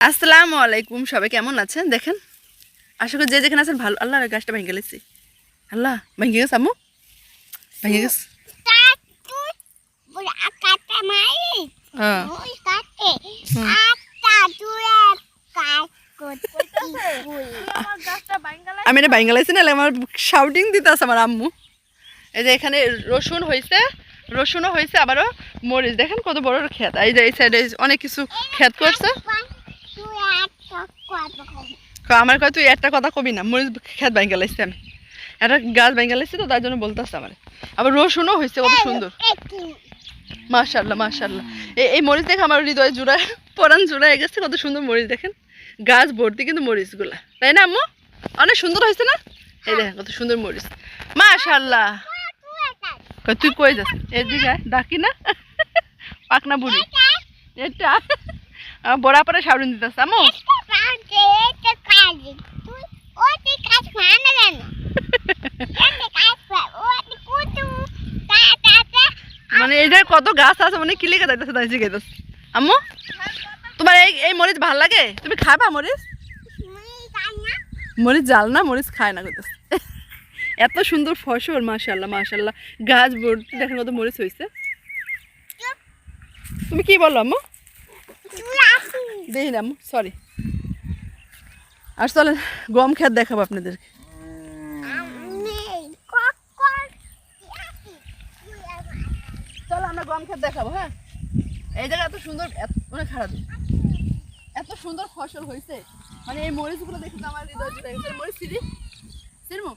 আসসালামু আলাইকুম সবাই কেমন আছেন? দেখেন আশা করি যে যেখানে আছেন ভালো আল্লাহ গাছটা ভেঙে গেলেছি আল্লাহ ভেঙে গেছে আম্মু? ভেঙে গেছে? হ্যাঁ। আমি এটা ভেঙে গেলেছি না আমার শাউটিং দিতে আছে আমার আম্মু। এই যে এখানে রসুন হয়েছে রসুনও হয়েছে আবারও মরিচ। দেখেন কত বড় ক্ষেত এই যে এই সাইডে অনেক কিছু ক্ষেত করছে। আমার কয়, তুই একটা কথা কবি না, মরিচ খেত ভেঙে গেলাইছি আমি। একটা গাছ ভেঙে গেলাইছি তো, তার জন্য বলতেছে আমার। আবার রসুনও হয়েছে কত সুন্দর। মাশাল্লাহ মাশাল্লাহ এই মরিচ দেখে আমার হৃদয় জুড়ায় পরান জুড়ায় গেছে, কত সুন্দর মরিচ দেখেন। গাছ ভর্তি কিন্তু মরিচগুলা, তাই না আম্মু? অনেক সুন্দর হয়েছে না? এই দেখেন, কত সুন্দর মরিচ। মাশাল্লাহ তুই কই যাস? এদিকে ডাকি না। পাকনা বুড়ি। এটা। বড়া পরে সাবরুন দিতেছে, আম্মু মানে এই যে কত গাছ আছে মানে কিলিকে যাইতেছে তাই জিগাইতেছে আম্মু, তোমার এই এই মরিচ ভালো লাগে? তুমি খাবা মরিচ? মরিচ জাল না, মরিচ খায় না কইতেছে। এত সুন্দর ফসল মাশাল্লাহ মাশাল্লাহ গাছ ভর্তি দেখেন কত মরিচ হয়েছে তুমি কি বলো, আম্মু? দেখি না, আম্মু সরি আর চলেন, গম খেত দেখাবো আপনাদেরকে। চলো আমরা গম খেত দেখাবো হ্যাঁ? এই জায়গা এত সুন্দর এত- অনেক খারাপ এত সুন্দর ফসল হয়েছে। মানে এই মরিচগুলো দেখে তো আমার হৃদয় জুড়ে গেছে। মরিচ সিরি সিরমু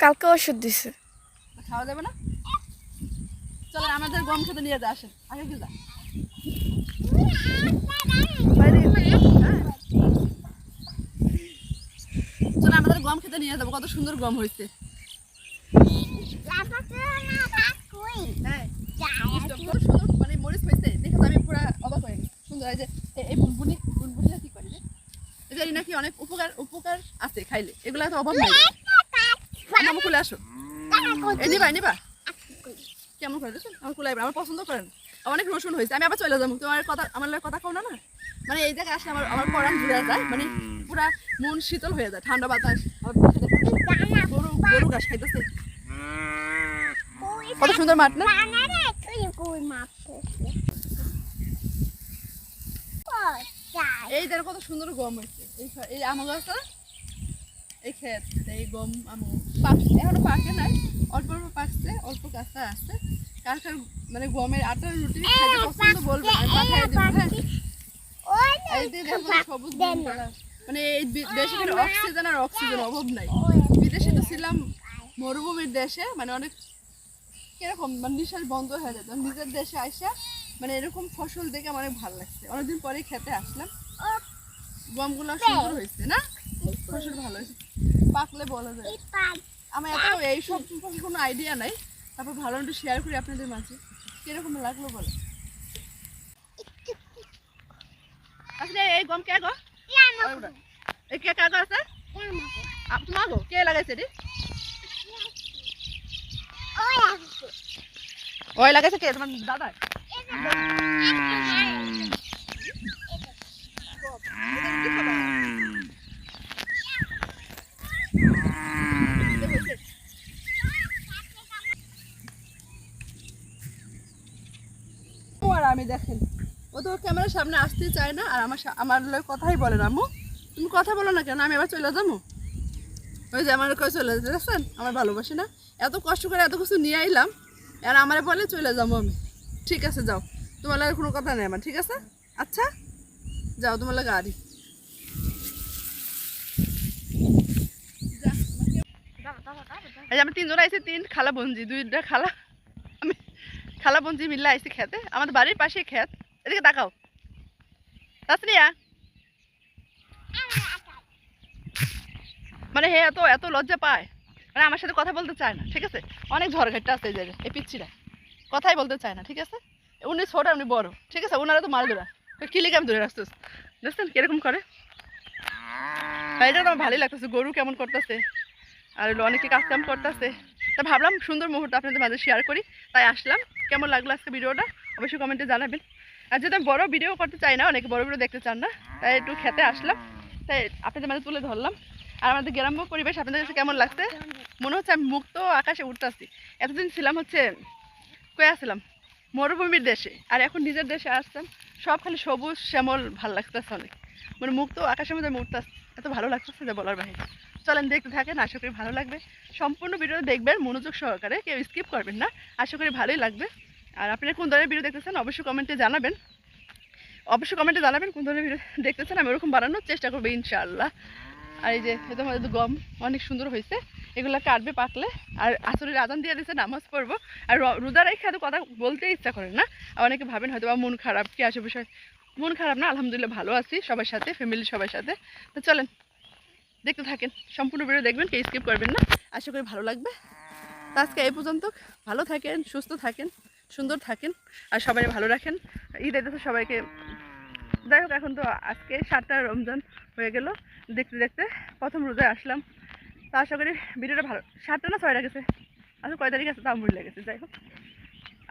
কালকে ওষুধ দিছে। খাওয়া যাবে না? চলো আমাদের গম খেতে নিয়ে যা আসেন আগে কি যা। চলো আমাদের গম খেতে নিয়ে যাব। কত সুন্দর গম হয়েছে হ্যাঁ কত সুন্দর মানে মরিচ হয়েছে দেখে আমি পুরো অবাক হয়ে সুন্দর এই যে এই বুনবুনি বুনবুনিটা কি করে এই নাকি অনেক উপকার উপকার আছে খাইলে। এগুলা তো অভাব নাই। আমার খুলে আসো। এই নিবা নিবা। কেমন করে দেখছেন আমার কুলাই আমার পছন্দ করেন। অনেক রসুন হয়েছে আমি আবার চলে যাব। তোমার কথা আমার কথা কও না না? মানে এই জায়গায় আসলে আমার আমার পরাণ জুড়ে যায় মানে পুরা মন শীতল হয়ে যায় ঠান্ডা বাতাস গরু গরু ঘাস খাইতেছে। কত সুন্দর মাঠ না? এই দেখো কত সুন্দর গম হয়েছে। এই এই আম গাছ এই ক্ষেত এই গম আম এখনও পাকে নাই অল্প অল্প পাকছে অল্প কাঁচা আছে। কার কার মানে গমের আটার রুটি পছন্দ বলবে আমি পাঠাই দিব হ্যাঁ এই দেখো সবুজ মানে এই দেশে কিন্তু অক্সিজেন আর অক্সিজেন অভাব নাই। বিদেশে তো ছিলাম মরুভূমির দেশে মানে অনেক কীরকম মানে নিঃশ্বাস বন্ধ হয়ে যেত নিজের দেশে আসা মানে এরকম ফসল দেখে আমার অনেক ভালো লাগছে। অনেকদিন পরে খেতে আসলাম। গমগুলো সুন্দর হয়েছে না? ফসল ভালো হয়েছে। পাকলে বলা যায়। আমার এত এইসব সম্পর্কে কোনো আইডিয়া নাই। তারপর ভালো একটু শেয়ার করি আপনাদের মাঝে। কীরকম লাগল বলো? আসলে এই গম কে গো? এই কে কাগজ আছে? তোমার গো? কে লাগাইছে রে? ওই লাগাইছে কে? তোমার দাদা আর আমি দেখেন। ও তো ক্যামেরার সামনে আসতে চায় না, আর আমার আমার কথাই বলে না, আম্মু। তুমি কথা বলো না কেন? আমি এবার চলে যাব? ওই যে আমার কয়ে চলে যেতে আমার ভালোবাসি না। এত কষ্ট করে এত কিছু নিয়ে আইলাম, আর আমার বলে চলে যাব আমি। ঠিক আছে, যাও। তোমার লাগে কোনো কথা নেই আমার, ঠিক আছে? আচ্ছা? যাও, তোমার লাগে যে আমি তিনজন আইছি, তিন খালা বঞ্জি দুইটা খালা। আমি খালা বঞ্জি মিললে আইছি খেতে। আমাদের বাড়ির পাশে খেত। এদিকে তাকাও। তাসরিয়া মানে হে এত এত লজ্জা পায়। মানে আমার সাথে কথা বলতে চায় না, ঠিক আছে? অনেক ঝড়ঘাটটা আছে এই জায়গায়, এই পিচ্ছিরা কথাই বলতে চায় না, ঠিক আছে? উনি ছোট উনি বড়, ঠিক আছে? ওনারা তো মার ধরা কি লিখে আমি ধরে রাখতেছ? বুঝছেন কীরকম করে? এটা আমার ভালোই লাগতেছে, গরু কেমন করতেছে? আর অনেকে কাজ কাম করতেছে। তা ভাবলাম সুন্দর মুহূর্ত আপনাদের মাঝে শেয়ার করি, তাই আসলাম। কেমন লাগল আজকে ভিডিওটা? অবশ্যই কমেন্টে জানাবেন। আর যদি আমি বড় ভিডিও করতে চাই না, অনেকে বড় ভিডিও দেখতে চান না, তাই একটু খেতে আসলাম। তাই আপনাদের মাঝে তুলে ধরলাম। আর আমাদের গ্রাম্য পরিবেশ আপনাদের কাছে কেমন লাগছে? মনে হচ্ছে আমি মুক্ত আকাশে উঠতেছি। এতদিন ছিলাম হচ্ছে কয়ে আসছিলাম মরুভূমির দেশে। আর এখন নিজের দেশে আসতাম সব খালি সবুজ শ্যামল ভালো লাগতেছে অনেক। মানে মুক্ত আকাশের মধ্যে আমি এত ভালো লাগতেছে যে বলার বাইরে চলেন দেখতে থাকেন, আশা করি ভালো লাগবে। সম্পূর্ণ ভিডিও দেখবেন, মনোযোগ সহকারে, কেউ স্কিপ করবেন না। আশা করি ভালোই লাগবে। আর আপনারা কোন ধরনের ভিডিও দেখতেছেন, অবশ্যই কমেন্টে জানাবেন। অবশ্যই কমেন্টে জানাবেন কোন ধরনের ভিডিও দেখতেছেন, আমি ওরকম বানানোর চেষ্টা করব, ইনশাআল্লাহ। আর এই যে এটা আমাদের গম, অনেক সুন্দর হয়েছে। এগুলো কাটবে পাকলে আর আসরের আজান দিয়ে দিচ্ছে নামাজ পড়ব। আর র- রোজা রেখে কথা বলতে ইচ্ছা করে না। আর অনেকে ভাবেন হয়তো বা মন খারাপ কি আসে বিষয়। মন খারাপ না, আলহামদুলিল্লাহ ভালো আছি, সবার সাথে ফ্যামিলির সবার সাথে। তো চলেন, দেখতে থাকেন। সম্পূর্ণ ভিডিও দেখবেন, কেউ স্কিপ করবেন না। আশা করি ভালো লাগবে। আজকে এই পর্যন্ত। ভালো থাকেন, সুস্থ থাকেন, সুন্দর থাকেন। আর সবাই ভালো রাখেন। ঈদ এতে সবাইকে যাই হোক, এখন তো আজকে সাতটা রমজান হয়ে গেল। দেখতে দেখতে প্রথম রোজায় আসলাম। তো আশা করি ভিডিওটা ভালো সাতটা না ছয়টা গেছে? আচ্ছা কয় তারিখ আছে তাও ভুলে গেছে, যাই হোক।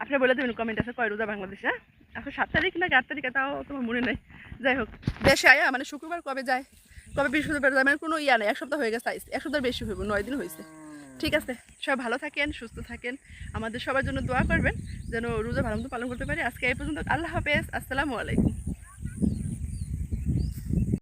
আপনি বলে দেবেন কমেন্ট আছে কয় রোজা বাংলাদেশে হ্যাঁ? এখন সাত তারিখ নাকি আট তারিখে? তাও তোমার মনে নেই। যাই হোক, দেশে আয়া মানে শুক্রবার কবে যায়? কবে বৃহস্পতিবার যায়? মানে কোনো ইয়া নেই, এক সপ্তাহ হয়ে গেছে এক সপ্তাহ বেশি হইব, নয় দিন হয়েছে ঠিক আছে, সবাই ভালো থাকেন, সুস্থ থাকেন। আমাদের সবার জন্য দোয়া করবেন, যেন রোজা ভালো মতো পালন করতে পারি। আজকে এই পর্যন্ত, আল্লাহ হাফেজ, আসসালামু আলাইকুম।